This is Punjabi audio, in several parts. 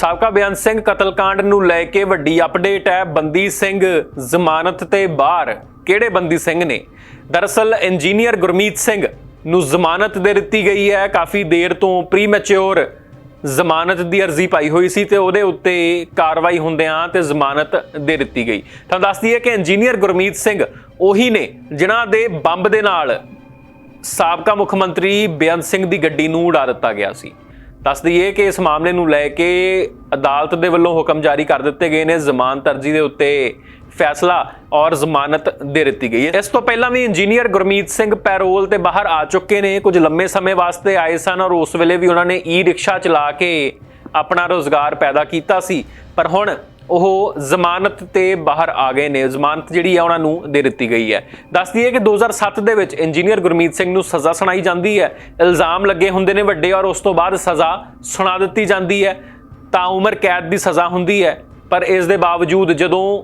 ਸਾਬਕਾ ਬਿਆਨ ਸਿੰਘ ਕਤਲकांड ਨੂੰ ਲੈ ਕੇ ਵੱਡੀ ਅਪਡੇਟ ਹੈ। ਬੰਦੀ ਸਿੰਘ ਜ਼ਮਾਨਤ ਤੇ ਬਾਹਰ ਕਿਹੜੇ ਬੰਦੀ ਸਿੰਘ ਨੇ? ਦਰਅਸਲ ਇੰਜੀਨੀਅਰ ਗੁਰਮੀਤ ਸਿੰਘ ਨੂੰ ਜ਼ਮਾਨਤ ਦੇ ਦਿੱਤੀ ਗਈ ਹੈ। ਕਾਫੀ ਦੇਰ ਤੋਂ ਪ੍ਰੀਮੈਚੁਰ ਜ਼ਮਾਨਤ ਦੀ ਅਰਜ਼ੀ ਪਾਈ ਹੋਈ ਸੀ ਤੇ ਉਹਦੇ ਉੱਤੇ ਕਾਰਵਾਈ ਹੁੰਦਿਆਂ ਤੇ ਜ਼ਮਾਨਤ ਦੇ ਦਿੱਤੀ ਗਈ। ਤਾਂ ਦੱਸਦੀ ਹੈ ਕਿ ਇੰਜੀਨੀਅਰ ਗੁਰਮੀਤ ਸਿੰਘ ਉਹੀ ਨੇ ਜਿਨ੍ਹਾਂ ਦੇ ਬੰਬ ਦੇ ਨਾਲ ਸਾਬਕਾ ਮੁੱਖ ਮੰਤਰੀ ਬੇਅੰਤ ਸਿੰਘ ਦੀ ਗੱਡੀ ਨੂੰ ਉਡਾ ਦਿੱਤਾ ਗਿਆ ਸੀ। ਦੱਸ ਦਈਏ ਕਿ ਇਸ ਮਾਮਲੇ ਨੂੰ ਲੈ ਕੇ ਅਦਾਲਤ ਦੇ ਵੱਲੋਂ ਹੁਕਮ ਜਾਰੀ ਕਰ ਦਿੱਤੇ ਗਏ ਨੇ, ਜ਼ਮਾਨਤ ਅਰਜ਼ੀ ਦੇ ਉੱਤੇ ਫੈਸਲਾ ਔਰ ਜ਼ਮਾਨਤ ਦੇ ਦਿੱਤੀ ਗਈ ਹੈ। ਇਸ ਤੋਂ ਪਹਿਲਾਂ ਵੀ ਇੰਜੀਨੀਅਰ ਗੁਰਮੀਤ ਸਿੰਘ ਪੈਰੋਲ ਤੇ ਬਾਹਰ ਆ ਚੁੱਕੇ ਨੇ। ਕੁਝ ਲੰਮੇ ਸਮੇਂ ਵਾਸਤੇ ਆਏ ਸਨ ਔਰ ਉਸ ਵੇਲੇ ਵੀ ਉਹਨਾਂ ਨੇ ਈ ਰਿਕਸ਼ਾ ਚਲਾ ਕੇ ਆਪਣਾ ਰੋਜ਼ਗਾਰ ਪੈਦਾ ਕੀਤਾ ਸੀ। ਪਰ ਹੁਣ ਉਹ ਜ਼ਮਾਨਤ ਤੇ ਬਾਹਰ ਆ ਗਏ ਨੇ। ਜ਼ਮਾਨਤ ਜਿਹੜੀ ਹੈ ਉਹਨਾਂ ਨੂੰ ਦੇ ਦਿੱਤੀ ਗਈ ਹੈ। ਦੱਸ ਦਈਏ ਕਿ 2007 ਦੇ ਵਿੱਚ ਇੰਜੀਨੀਅਰ ਗੁਰਮੀਤ ਸਿੰਘ ਨੂੰ ਸਜ਼ਾ ਸੁਣਾਈ ਜਾਂਦੀ ਹੈ। ਇਲਜ਼ਾਮ ਲੱਗੇ ਹੁੰਦੇ ਨੇ ਵੱਡੇ ਔਰ ਉਸ ਤੋਂ ਬਾਅਦ ਸਜ਼ਾ ਸੁਣਾ ਦਿੱਤੀ ਜਾਂਦੀ ਹੈ। ਤਾਂ ਉਮਰ ਕੈਦ ਦੀ ਸਜ਼ਾ ਹੁੰਦੀ ਹੈ। ਪਰ ਇਸ ਦੇ ਬਾਵਜੂਦ ਜਦੋਂ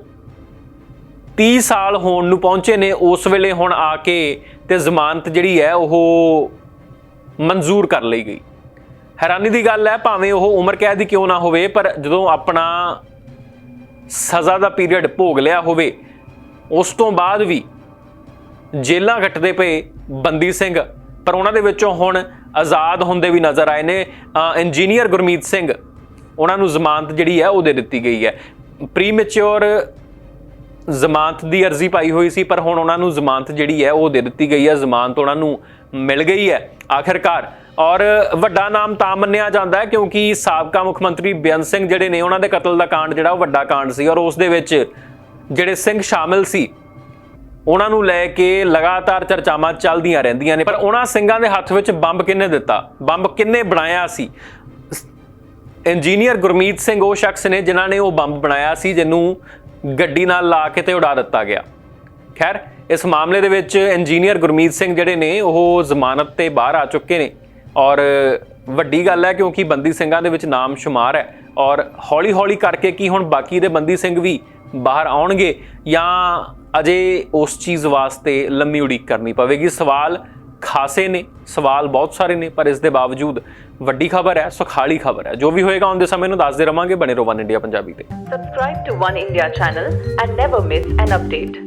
30 ਸਾਲ ਹੋਣ ਨੂੰ ਪਹੁੰਚੇ ਨੇ, ਉਸ ਵੇਲੇ ਹੁਣ ਆ ਕੇ ਤੇ ਜ਼ਮਾਨਤ ਜਿਹੜੀ ਹੈ, ਉਹ ਮਨਜ਼ੂਰ ਕਰ ਲਈ ਗਈ। ਹੈਰਾਨੀ ਦੀ ਗੱਲ ਹੈ, ਭਾਵੇਂ ਉਹ ਉਮਰ ਕੈਦ ਦੀ ਕਿਉਂ ਨਾ ਹੋਵੇ, ਪਰ ਜਦੋਂ ਆਪਣਾ ਸਜ਼ਾ ਦਾ ਪੀਰੀਅਡ ਭੋਗ ਲਿਆ ਹੋਵੇ, ਉਸ ਤੋਂ ਬਾਅਦ ਵੀ ਜੇਲਾਂ ਕੱਟਦੇ ਪਏ ਬੰਦੀ ਸਿੰਘ, ਪਰ ਉਹਨਾਂ ਦੇ ਵਿੱਚੋਂ ਹੁਣ ਆਜ਼ਾਦ ਹੁੰਦੇ ਵੀ ਨਜ਼ਰ ਆਏ ਨੇ ਇੰਜੀਨੀਅਰ ਗੁਰਮੀਤ ਸਿੰਘ, ਉਹਨਾਂ ਨੂੰ ਜ਼ਮਾਨਤ ਜਿਹੜੀ ਹੈ ਉਹ ਦੇ ਦਿੱਤੀ ਗਈ ਹੈ। ਪ੍ਰੀਮੈਚੁਰ ਜ਼ਮਾਨਤ ਦੀ ਅਰਜ਼ੀ ਪਾਈ ਹੋਈ ਸੀ, ਪਰ ਹੁਣ ਉਹਨਾਂ ਨੂੰ ਜ਼ਮਾਨਤ ਜਿਹੜੀ ਹੈ ਉਹ ਦੇ ਦਿੱਤੀ ਗਈ ਹੈ, ਜ਼ਮਾਨਤ ਉਹਨਾਂ ਨੂੰ ਮਿਲ ਗਈ ਹੈ। ਆਖਿਰਕਾਰ ਔਰ ਵੱਡਾ ਨਾਮ ਤਾਂ ਮੰਨਿਆ ਜਾਂਦਾ ਹੈ, ਕਿਉਂਕਿ ਸਾਬਕਾ ਮੁੱਖ ਮੰਤਰੀ ਬੇਅੰਤ ਸਿੰਘ ਜਿਹੜੇ ਨੇ, ਉਹਨਾਂ ਦੇ ਕਤਲ ਦਾ ਕਾਂਡ ਜਿਹੜਾ ਉਹ ਵੱਡਾ ਕਾਂਡ ਸੀ ਔਰ ਉਸ ਦੇ ਵਿੱਚ ਜਿਹੜੇ ਸਿੰਘ ਸ਼ਾਮਿਲ ਸੀ, ਉਹਨਾਂ ਨੂੰ ਲੈ ਕੇ ਲਗਾਤਾਰ ਚਰਚਾਵਾਂ ਚੱਲਦੀਆਂ ਰਹਿੰਦੀਆਂ ਨੇ। ਪਰ ਉਹਨਾਂ ਸਿੰਘਾਂ ਦੇ ਹੱਥ ਵਿੱਚ ਬੰਬ ਕਿੰਨੇ ਦਿੱਤਾ? ਬੰਬ ਕਿੰਨੇ ਬਣਾਇਆ ਸੀ? ਇੰਜੀਨੀਅਰ ਗੁਰਮੀਤ ਸਿੰਘ ਉਹ ਸ਼ਖਸ ਨੇ ਜਿਨ੍ਹਾਂ ਨੇ ਉਹ ਬੰਬ ਬਣਾਇਆ ਸੀ, ਜਿਹਨੂੰ ਗੱਡੀ ਨਾਲ ਲਾ ਕੇ ਤੇ ਉਡਾ ਦਿੱਤਾ ਗਿਆ। ਖੈਰ, ਇਸ ਮਾਮਲੇ ਦੇ ਵਿੱਚ ਇੰਜੀਨੀਅਰ ਗੁਰਮੀਤ ਸਿੰਘ ਜਿਹੜੇ ਨੇ, ਉਹ ਜ਼ਮਾਨਤ ਤੇ ਬਾਹਰ ਆ ਚੁੱਕੇ ਨੇ। ਔਰ ਵੱਡੀ ਗੱਲ ਹੈ ਕਿਉਂਕਿ ਬੰਦੀ ਸਿੰਘਾਂ ਦੇ ਵਿੱਚ ਨਾਮ ਸ਼ੁਮਾਰ ਹੈ ਔਰ ਹੌਲੀ-ਹੌਲੀ ਕਰਕੇ ਕੀ ਹੁਣ ਬਾਕੀ ਦੇ ਬੰਦੀ ਸਿੰਘ ਵੀ ਬਾਹਰ ਆਉਣਗੇ ਜਾਂ ਅਜੇ ਉਸ ਚੀਜ਼ ਵਾਸਤੇ ਲੰਮੀ ਉਡੀਕ ਕਰਨੀ ਪਵੇਗੀ? ਸਵਾਲ ਖਾਸੇ ਨੇ, ਸਵਾਲ ਬਹੁਤ ਸਾਰੇ ਨੇ, ਪਰ ਇਸ ਦੇ ਬਾਵਜੂਦ ਵੱਡੀ ਖਬਰ ਹੈ, ਸੁਖਾਲੀ ਖਬਰ ਹੈ। ਜੋ ਵੀ ਹੋਏਗਾ ਆਉਂਦੇ ਸਮੇਂ ਨੂੰ ਦੱਸਦੇ ਰਵਾਂਗੇ ਬਣੇ ਰਹੋ ਵਨ ਇੰਡੀਆ ਪੰਜਾਬੀ ਤੇ। Subscribe to One India channel and never miss an update.